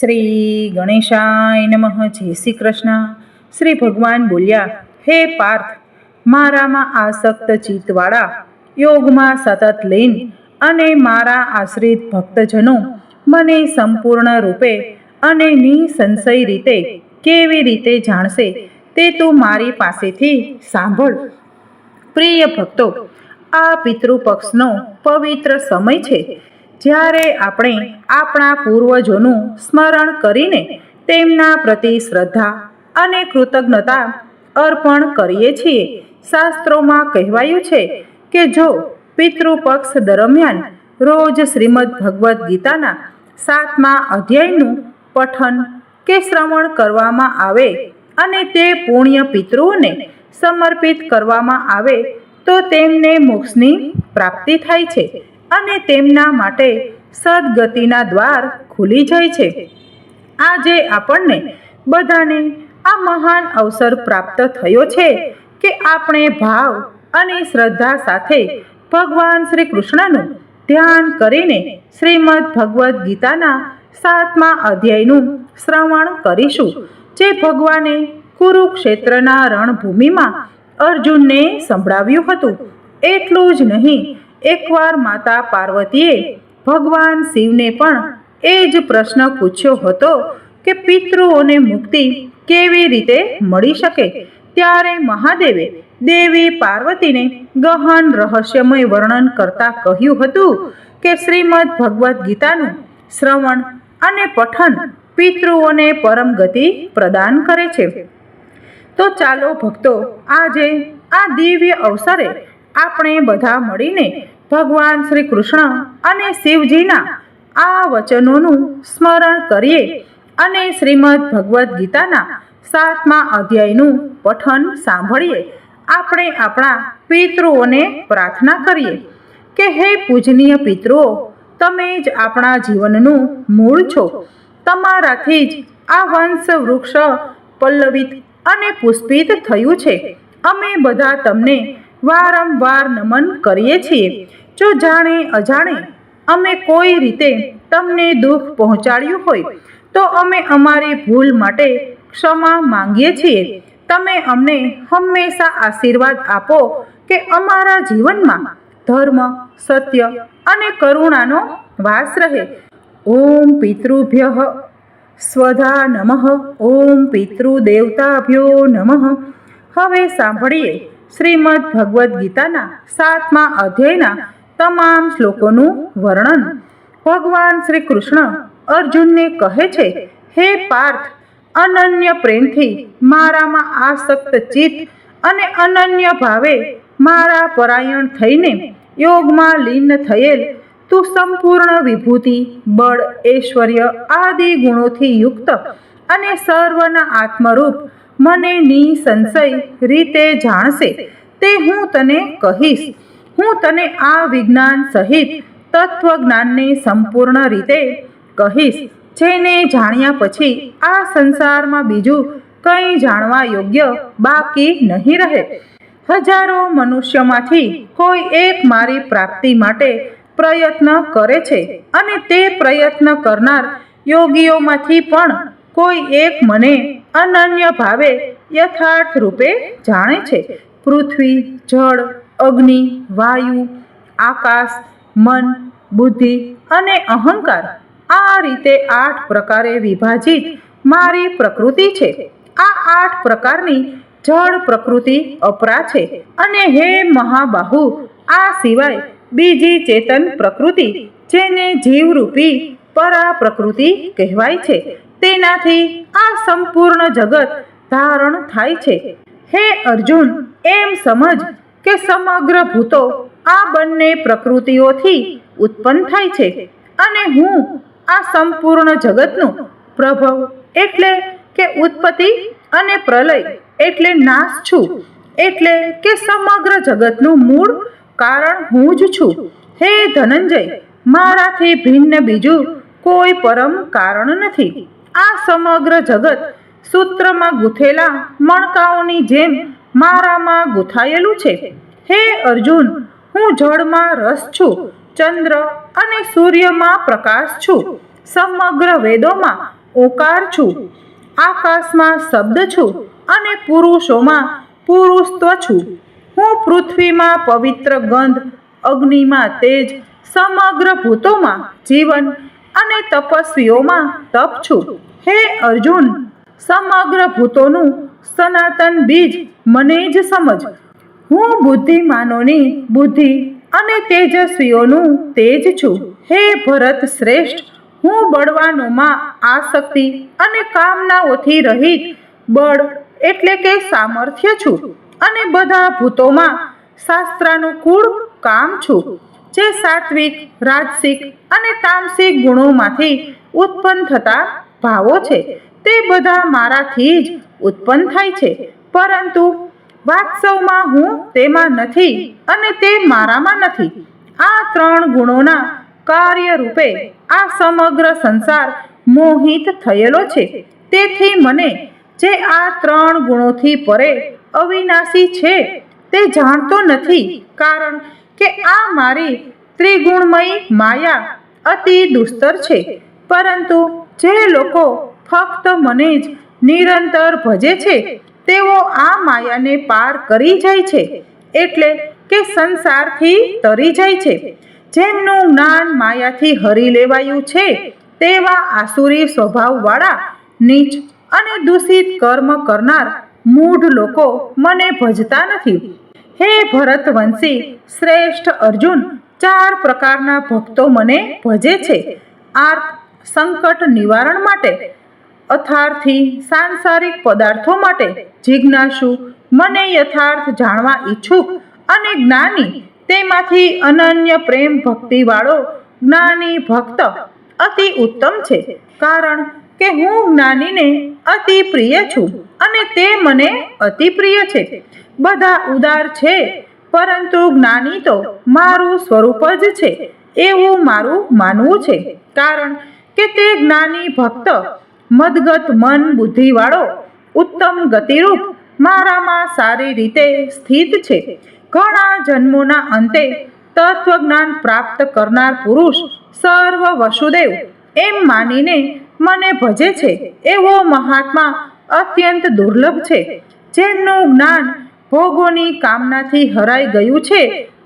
શ્રી ગણેશાય નમઃ. જય શ્રી કૃષ્ણ. શ્રી ભગવાન બોલ્યા, હે પાર્થ, મારામાં આસક્ત ચિત્તવાળા, યોગમાં સતત લીન અને મારા આશ્રિત ભક્તજનો મને સંપૂર્ણ રૂપે અને નિસંશય રીતે કેવી રીતે જાણશે તે તું મારી પાસેથી સાંભળ. પ્રિય ભક્તો, આ પિતૃપક્ષનો પવિત્ર સમય છે. જ્યારે આપણે આપણા પૂર્વજોનું સ્મરણ કરીને તેમના પ્રતિ શ્રદ્ધા અને કૃતજ્ઞતા અર્પણ કરીએ છીએ, શાસ્ત્રોમાં કહેવાયું છે કે જો પિતૃપક્ષ દરમિયાન રોજ શ્રીમદ ભગવદ્ ગીતાના સાતમા અધ્યાયનું પઠન કે શ્રવણ કરવામાં આવે અને તે પુણ્ય પિતૃઓને સમર્પિત કરવામાં આવે, તો તેમને મોક્ષની પ્રાપ્તિ થાય છે. અને તેમના માટે સદગતિના દ્વાર ખુલી જાય છે. આજે આપણને બધાને આ મહાન અવસર પ્રાપ્ત થયો છે કે આપણે ભાવ અને શ્રદ્ધા સાથે ભગવાન શ્રી કૃષ્ણનું ધ્યાન કરીને શ્રીમદ ભગવદ્ ગીતાના સાતમા અધ્યાયનું શ્રવણ કરીશું, જે ભગવાને કુરુક્ષેત્રના રણભૂમિમાં અર્જુનને સંભળાવ્યું હતું. એટલું જ નહીં એકવાર માતા પાર્વતીએ ભગવાન શિવને પણ એ જ પ્રશ્ન પૂછ્યો હતો કે પિતૃઓને મુક્તિ કેવી રીતે મળી શકે? ત્યારે મહાદેવે દેવી પાર્વતીને ગહન રહસ્યમય વર્ણન કરતા કહ્યું હતું કે શ્રીમદ ભગવદ્ ગીતાનું શ્રવણ અને પઠન પિતૃઓને પરમ ગતિ પ્રદાન કરે છે. તો ચાલો ભક્તો, આજે આ દિવ્ય અવસરે આપણે બધા મળીને ભગવાન શ્રી કૃષ્ણ અને શિવજીના આ વચનોનું સ્મરણ કરીએ અને શ્રીમદ ભગવદ્ ગીતાના સાતમા અધ્યાયનું પઠન સાંભળીએ. આપણે આપણા પિતૃઓને પ્રાર્થના કરીએ કે હે પૂજનીય પિતૃઓ, તમે જ આપણા જીવનનું મૂળ છો. તમારાથી જ આ વંશ વૃક્ષ પલ્લવિત અને પુષ્પિત થયું છે. અમે બધા તમને વારંવાર નમન કરીએ છીએ. જો જાણે અજાણે અમે કોઈ રીતે તમને દુઃખ પહોંચાડ્યું હોય, તો અમે અમારી ભૂલ માટે ક્ષમા માંગીએ છીએ. તમે અમને હંમેશા આશીર્વાદ આપો કે અમારા જીવનમાં ધર્મ, સત્ય અને કરુણાનો વાસ રહે. ઓમ પિતૃભ્ય સ્વધા નમઃ. ઓમ પિતૃદેવતાભ્યો નમઃ. હવે સાંભળીએ શ્રીમદ ભગવદ્ ગીતાના સાતમા અધ્યાયના તમામ શ્લોકોનું વર્ણન. ભગવાન શ્રી કૃષ્ણ અર્જુનને કહે છે, હે પાર્થ, અનન્ય પ્રેમથી મારામાં આસક્ત ચિત્ત અને અનન્ય ભાવે મારા પરાયણ થઈને યોગમાં લીન થયેલ તું સંપૂર્ણ વિભૂતિ, બળ, ઐશ્વર્ય આદિ ગુણોથી યુક્ત અને સર્વના આત્મરૂપ મને નિસંશય રીતે જાણશે, તે હું તને કહીશ. હું તને આ વિજ્ઞાન સહિત તત્વજ્ઞાનને સંપૂર્ણ રીતે કહીશ, જેને જાણ્યા પછી આ સંસારમાં બીજું કંઈ જાણવા યોગ્ય બાકી નહીં રહે. હજારો મનુષ્યમાંથી કોઈ એક મારી પ્રાપ્તિ માટે પ્રયત્ન કરે છે અને તે પ્રયત્ન કરનાર યોગીઓમાંથી પણ કોઈ એક મને અનન્ય ભાવે યથાર્થ રૂપે જાણે છે. પૃથ્વી, જળ, અગ્નિ, વાયુ, આકાશ, મન, બુદ્ધિ અને અહંકાર આ રીતે આઠ પ્રકારે વિભાજિત મારી પ્રકૃતિ છે. આ આઠ પ્રકારની જળ પ્રકૃતિ અપરા છે અને હે મહાબાહુ, આ સિવાય બીજી ચેતન પ્રકૃતિ જેને જીવરૂપી પરા પ્રકૃતિ કહેવાય છે. તેનાથી આ સંપૂર્ણ જગત ધારણ થાય છે. હે અર્જુન, એમ સમજ કે સમગ્ર ભૂતો આ બંને પ્રકૃતિઓથી ઉત્પન્ન થાય છે અને હું આ સંપૂર્ણ જગતનું પ્રભવ એટલે કે ઉત્પત્તિ અને પ્રલય એટલે નાશ છું, એટલે કે સમગ્ર જગતનું મૂળ કારણ હું જ છું. હે ધનંજય, મારાથી ભિન્ન બીજું કોઈ પરમ કારણ નથી. આ સમગ્ર જગત સૂત્રમાં ગૂંથેલા મણકાઓની જેમ મારામાં ગૂંથાયેલું છે. હે અર્જુન, હું જળમાં રસ છું, ચંદ્ર અને સૂર્યમાં પ્રકાશ છું, સમગ્ર વેદોમાં ઓકાર છું, આકાશમાં શબ્દ છું અને પુરુષોમાં પુરુષત્વ છું. હું પૃથ્વીમાં પવિત્ર ગંધ, અગ્નિમાં તેજ, સમગ્ર ભૂતોમાં જીવન અને તપસ્વીઓમાં તપ છું. હે અર્જુન, સમગ્ર ભૂતોનું સનાતન બીજ મને જ સમજ. હું બુદ્ધિમાનોની બુદ્ધિ અને તેજસ્વીઓનું તેજ છું. હે ભરત શ્રેષ્ઠ, હું બળવાનોમાં આસક્તિ અને કામનાઓથી રહિત બળ એટલે કે સામર્થ્ય છું અને બધા ભૂતોમાં શાસ્ત્રાનુકૂળ કામ છું. જે સાત્વિક, રાજસિક અને તામસિક ગુણોમાંથી ઉત્પન્ન થતા ભાવો છે. તે બધા મારાથી જ ઉત્પન્ન થાય છે. પરંતુ વાસ્તવમાં હું તેમાં નથી અને તે મારામાં નથી. આ ત્રણ ગુણોના કાર્ય રૂપે આ સમગ્ર સંસાર મોહિત થયેલો છે. તેથી મને જે આ ત્રણ ગુણોથી પરે અવિનાશી છે તે જાણતો નથી. કારણ કે આ મારી ત્રિગુણમય માયા અતિ દુસ્તર છે. પરંતુ જે લોકો ફક્ત મને જ નિરંતર ભજે છે, તેઓ આ માયાને પાર કરી જાય છે, એટલે કે સંસારથી તરી જાય છે. જેમનું જ્ઞાન માયાથી હરી લેવાયું છે, તેવા આસુરી સ્વભાવવાળા, નીચ અને દૂષિત કર્મ કરનાર મૂઢ લોકો મને ભજતા નથી. હે ભરતવંશી, શ્રેષ્ઠ અર્જુન, ચાર પ્રકારના ભક્તો મને ભજે છે. આ સંકટ નિવારણ માટે, અથાર્થી સાંસારિક પદાર્થો માટે, જિજ્ઞાસુ, મને યથાર્થ જાણવા ઈચ્છુક અને જ્ઞાની, તેમાંથી અનન્ય પ્રેમ ભક્તિવાળો જ્ઞાની ભક્ત અતિ ઉત્તમ છે. કારણ કે હું જ્ઞાનીને અતિ પ્રિય છું અને તે મને અતિ પ્રિય છે. બધા ઉદાર છે, પરંતુ જ્ઞાની તો મારું સ્વરૂપ જ છે, એવું મારું માનવું છે. કારણ કે તે જ્ઞાની ભક્ત, મદગત મન બુદ્ધિવાળો, ઉત્તમ ગતિરૂપ, મારામાં સારી રીતે સ્થિત છે. ઘણા જન્મોના અંતે તત્વજ્ઞાન પ્રાપ્ત કરનાર પુરુષ સર્વ વસુદેવ, એમ માનીને મને ભજે છે. એવો મહાત્મા અત્યંત દુર્લભ છે. જેમનું જ્ઞાન ભોગોની કામનાથી હરાઈ ગયું છે.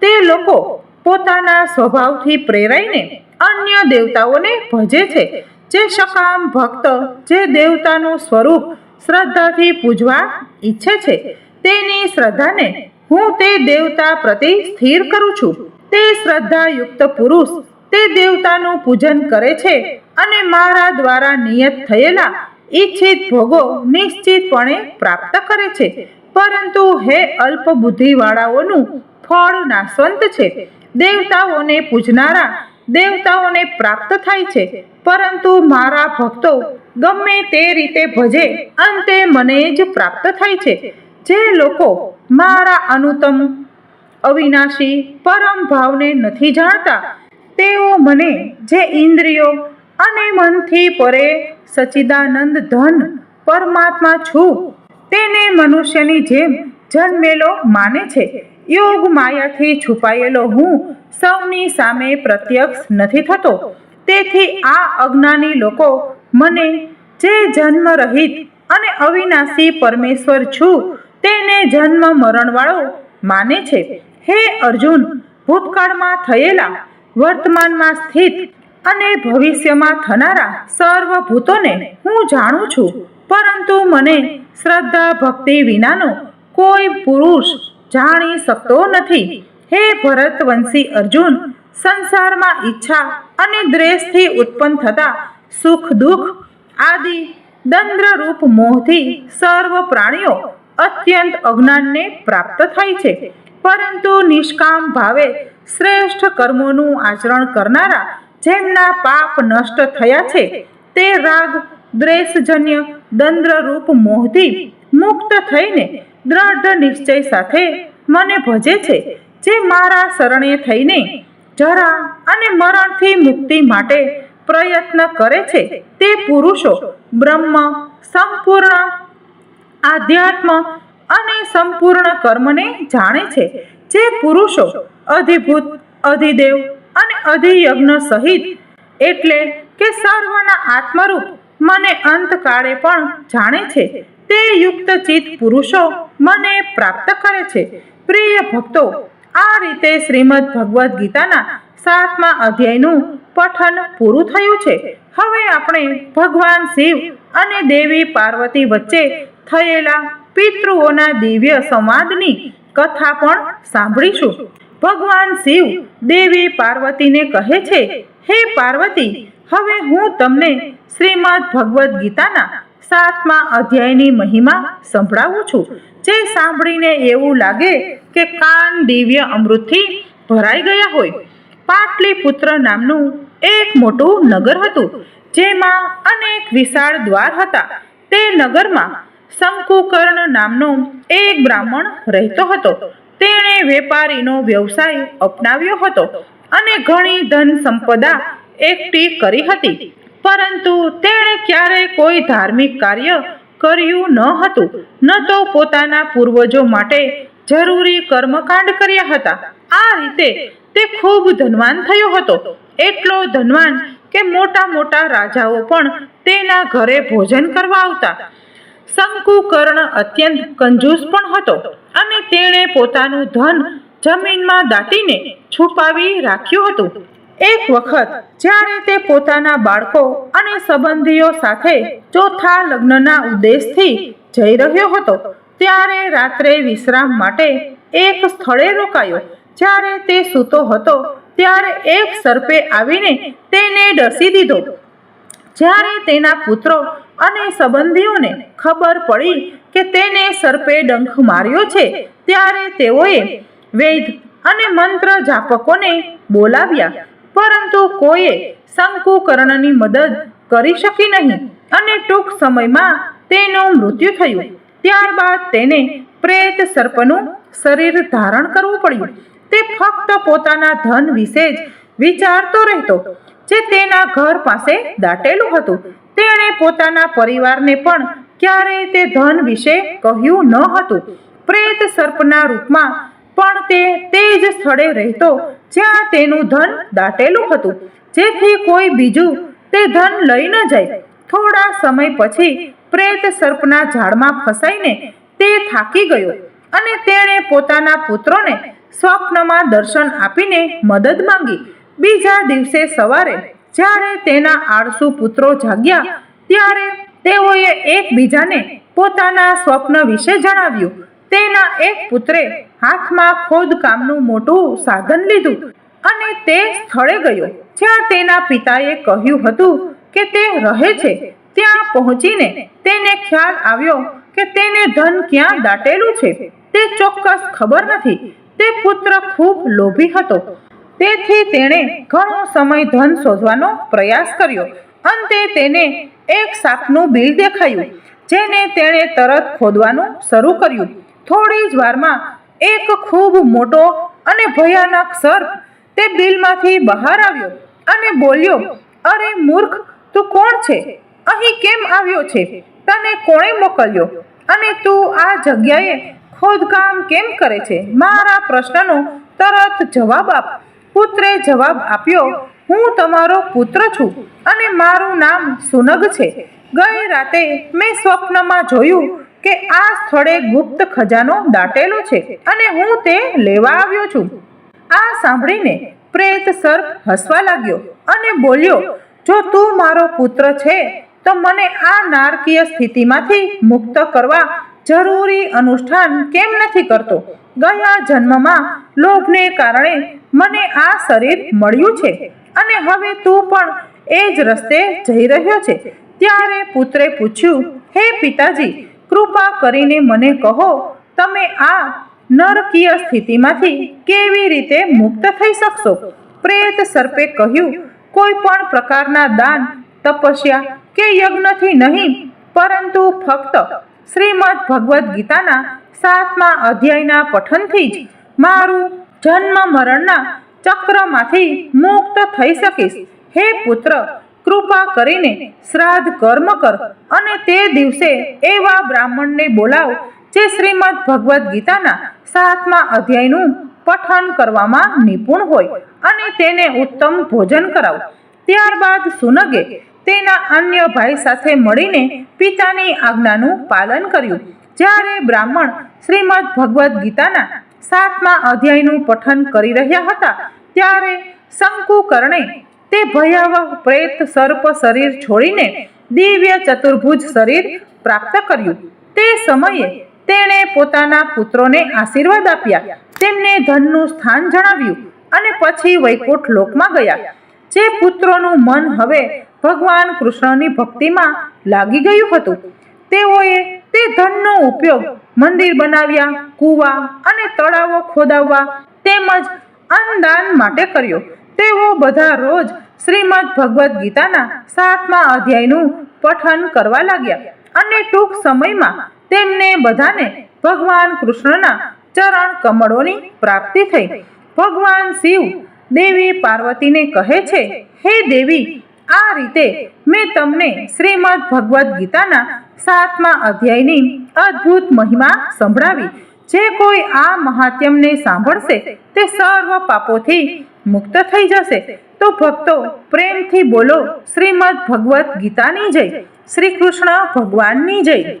તે લોકો પોતાના સ્વભાવથી પ્રેરાઈને અન્ય દેવતાઓને ભજે છે. જે સકામ ભક્ત, જે દેવતાનું સ્વરૂપ શ્રદ્ધાથી પૂજવા ઈચ્છે છે, તેની શ્રદ્ધાને હું તે દેવતા પ્રતિ સ્થિર કરું છું. તે શ્રદ્ધાયુક્ત પુરુષ તે દેવતાનું પૂજન કરે છે અને મારા દ્વારા નિયત થયેલા ઈચ્છિત ભોગો નિશ્ચિતપણે પ્રાપ્ત કરે છે. પરંતુ હે અલ્પ બુદ્ધિવાળાઓનું ફળ નાશવંત છે. દેવતાઓને પૂજનારા દેવતાઓને પ્રાપ્ત થાય છે. પરંતુ મારા ભક્તો, ગમે તે રીતે ભજે, અંતે મને જ પ્રાપ્ત થાય છે. જે લોકો મારા અનુતમ, અવિનાશી, પરમ ભાવને નથી જાણતા, તેઓ મને જે ઇન્દ્રિયો અને મનથી પરે સચિદાનંદ ધન પરમાત્મા છું તેને મનુષ્યની જેમ જન્મેલો માને છે. યોગ માયાથી છુપાયેલો હું સૌની સામે પ્રત્યક્ષ નથી થતો. તેથી આ અજ્ઞાની લોકો મને જે જન્મ રહિત અને અવિનાશી પરમેશ્વર છું, તેને જન્મ મરણવાળો માને છે. હે અર્જુન, ભૂતકાળમાં થયેલા વર્તમાનમાં સ્થિત અને ભવિષ્યમાં થનારા સર્વ ભૂતોને હું જાણું છું. પરંતુ મને શ્રદ્ધા ભક્તિ વિનાનો કોઈ પુરુષ જાણી શકતો નથી. હે ભરતવંશી અર્જુન, સંસારમાં ઈચ્છા અને દ્વેષથી ઉત્પન્ન થતા સુખ દુઃખ આદિ દંદ્રરૂપ મોહથી સર્વ પ્રાણીઓ અત્યંત અજ્ઞાનને પ્રાપ્ત થાય છે. પરંતુ નિષ્કામ ભાવે શ્રેષ્ઠ કર્મોનું આચરણ કરનારા જેમના પાપ નષ્ટ થયા છે, તે રાગ, દ્વેષજન્ય દંદ્રરૂપ મોહથી મુક્ત થઈને દ્રઢ નિશ્ચય સાથે મને ભજે છે, જે મારા શરણે થઈને જરા અને મરણથી મુક્તિ માટે પ્રયત્ન કરે છે. તે પુરુષો બ્રહ્મ, સંપૂર્ણ આધ્યાત્મ અને સંપૂર્ણ કર્મને જાણે છે, જે પુરુષો અધિભૂત, અધિદેવ અને અધિયજ્ઞ સહિત એટલે કે સર્વના આત્મરૂપ મને અંતકાળે પણ જાણે છે તે યુક્ત ચિત્ત પુરુષો મને પ્રાપ્ત કરે છે. પ્રિય ભક્તો, આ રીતે શ્રીમદ ભગવદ્ ગીતાના સાતમા અધ્યાયનું પઠન પૂરું થયું છે. હવે આપણે ભગવાન શિવ અને દેવી પાર્વતી વચ્ચે થયેલા પિતૃઓના દિવ્ય સંવાદની કથા પણ સાંભળીશું. ભગવાન શિવ દેવી પાર્વતીને કહે છે હે પાર્વતી, હવે હું તમને શ્રીમદ ભગવદ્ ગીતાના સાતમા અધ્યાયની મહિમા સંભળાવું છું, જે સાંભળીને એવું લાગે કે કાન દિવ્ય અમૃતથી ભરાઈ ગયા હોય. પાટલીપુત્ર નામનું એક મોટું નગર હતું, જેમાં અનેક વિશાળ દ્વાર હતા. તે નગરમાં શંકુકર્ણ નામનો એક બ્રાહ્મણ રહેતો હતો. તેણે વેપારીનો વ્યવસાય અપનાવ્યો હતો. અને ઘણી ધન સંપદા એકઠી કરી હતી. પરંતુ તેણે ક્યારેય કોઈ ધાર્મિક કાર્ય કર્યું ન હતું, ન તો પોતાના પૂર્વજો માટે જરૂરી કર્મકાંડ કર્યા હતા. આ રીતે તે ખૂબ ધનવાન થયો હતો. એટલો ધનવાન કે મોટા મોટા રાજાઓ પણ તેના ઘરે ભોજન કરવા આવતા. શંકુકર્ણ અત્યંત કંજૂસ પણ હતો અને તેણે પોતાનું ધન જમીનમાં દાટીને છુપાવી રાખ્યું હતું. એક વખત જ્યારે તે પોતાના બાળકો અને સંબંધીઓ સાથે ચોથા લગ્નના ઉદ્દેશથી જઈ રહ્યો હતો, ત્યારે રાત્રે વિશ્રામ માટે એક સ્થળે રોકાયો. જ્યારે તે સૂતો હતો, ત્યારે એક સર્પે આવીને તેને ડસી દીધો. જ્યારે તેના પુત્રો અને સંબંધીઓને ખબર પડી કે તેને સર્પે ડંખ માર્યો છે, ત્યારે તેઓએ વૈદ અને મંત્ર જાપકોને બોલાવ્યા. પરંતુ કોઈએ શંકુકર્ણની મદદ કરી શકી નહીં અને ટૂંક સમયમાં તેનું મૃત્યુ થયું. ત્યારબાદ તેને પ્રેત સર્પનું શરીર ધારણ કરવું પડ્યું. તે ફક્ત પોતાના ધન વિશે જ વિચારતો રહેતો, જે તેના ઘર પાસે દાટેલું હતું. તેણે પોતાના પરિવારને પણ ક્યારેય તે ધન વિશે કહ્યું ન હતું. પ્રેત સર્પના રૂપમાં પણ તે તે જ સ્થળે રહેતો જ્યાં તેનું ધન દાટેલું હતું. જેથી કોઈ બીજું તે ધન લઈ ન જાય. થોડા સમય પછી પ્રેત સર્પના ઝાડમાં ફસાઈને તે થાકી ગયો અને તેણે પોતાના પુત્રોને સ્વપ્નમાં દર્શન આપીને મદદ માંગી. બીજા દિવસે સવારે જ્યારે તેના આળસુ પુત્રો જાગ્યા, ત્યારે તેઓએ એકબીજાને પોતાના સ્વપ્ન વિશે જણાવ્યું. તેના એક પુત્રે હાથમાં ખોદકામનું મોટું સાધન લીધું અને તે સ્થળે ગયો. જ્યાં તેના પિતાએ કહ્યું હતું કે તે રહે છે. ત્યાં પહોંચીને તેને ખ્યાલ આવ્યો કે તેને ધન ક્યાં દાટેલું છે. તે ચોક્કસ ખબર નથી. તે પુત્ર ખૂબ લોભી હતો. તેથી તેણે ઘણો સમય ધન શોધવાનો પ્રયાસ કર્યો. અંતે તેને એક સાપનું બિલ દેખાયું, જેને તેણે તરત ખોદવાનું શરૂ કર્યું. થોડી જ વારમાં એક ખૂબ મોટો અને ભયાનક સર્પ તે બિલમાંથી બહાર આવ્યો અને બોલ્યો, અરે મૂર્ખ, તું કોણ છે? અહીં કેમ આવ્યો છે? તને કોણે મોકલ્યો? અને તું આ જગ્યાએ ખોદકામ કેમ કરે છે? મારા પ્રશ્નનો તરત જવાબ આપ. પુત્રે જવાબ આપ્યો, હું તમારો પુત્ર છું અને મારું નામ સુનગ છે. ગઈ રાતે મેં સ્વપ્નમાં જોયું કે આ સ્થળે ગુપ્ત ખજાનો દાટેલો છે અને હું તે લેવા આવ્યો છું. આ સાંભળીને પ્રેત સર્પ હસવા લાગ્યો અને બોલ્યો, જો તું મારો પુત્ર છે, તો મને આ નારકીય સ્થિતિમાંથી મુક્ત કરવા જરૂરી અનુષ્ઠાન કેમ નથી કરતો? ગયા જન્મમાં લોભને કારણે મને આ શરીર મળ્યું છે અને હવે તું પણ એ જ રસ્તે જઈ રહ્યો છે. ત્યારે પુત્રે પૂછ્યું, હે પિતાજી કૃપા કરીને મને કહો, તમે આ નરકીય સ્થિતિમાંથી કેવી રીતે મુક્ત થઈ શકશો? પ્રેત સર્પે કહ્યું, કોઈ પણ પ્રકારના દાન, તપસ્યા કે યજ્ઞથી નહીં, પરંતુ ફક્ત શ્રીમદ ભગવદ્ ગીતાના સાતમા અધ્યાયના પઠનથી જ મારું જન્મ મરણના ચક્રમાંથી મુક્ત થઈ શકીશ. હે પુત્ર કૃપા કરીને શ્રાદ્ધ કર્મ કર અને તે દિવસે એવા બ્રાહ્મણને બોલાવ જે શ્રીમદ ભગવદ્ ગીતાના સાતમા અધ્યાયનું પઠન કરવામાં નિપુણ હોય અને તેને ઉત્તમ ભોજન કરાવ. ત્યારબાદ સુનગે તેના અન્ય ભાઈ સાથે મળીને પિતાની આજ્ઞાનું પાલન કર્યું. જ્યારે બ્રાહ્મણ શ્રીમદ ભગવદ્ ગીતાના સાતમા અધ્યાયનું પઠન કરી રહ્યા હતા, ત્યારે શંકુકર્ણે તે ભયાવહ પ્રેત સર્પ શરીર છોડીને દિવ્ય ચતુર્ભુજ શરીર પ્રાપ્ત કર્યું. તે સમયે તેણે પોતાના પુત્રોને આશીર્વાદ આપ્યા. તેમને ધનનું સ્થાન જણાવ્યું અને પછી વૈકુંઠ લોકમાં ગયા. જે પુત્રોનું મન હવે ભગવાન કૃષ્ણની ભક્તિમાં લાગી ગયું હતું. તેઓએ તે ધનનો ઉપયોગ મંદિર બનાવ્યા, કૂવા અને તળાવો ખોદાવવા તેમજ અન્નદાન માટે કર્યો. તેઓ બધા રોજ શ્રીમદ ભગવદ્ ગીતાના સાતમા અધ્યાયનું પઠન કરવા લાગ્યા અને ટૂંક સમયમાં તેમને બધાને ભગવાન કૃષ્ણના ચરણ કમળોની પ્રાપ્તિ થઈ. ભગવાન શિવ દેવી પાર્વતીને કહે છે, હે દેવી, આ રીતે મેં તમને શ્રીમદ ભગવદ્ ગીતાના સાતમા અધ્યાયની અદ્ભુત મહિમા સંભળાવી. જે કોઈ આ મહાત્યમને સાંભળશે તે સર્વ પાપોથી મુક્ત થઈ જશે. તો ભક્તો, પ્રેમથી બોલો શ્રીમદ ભગવદ્ ગીતાની જય. શ્રી કૃષ્ણ ભગવાનની જય.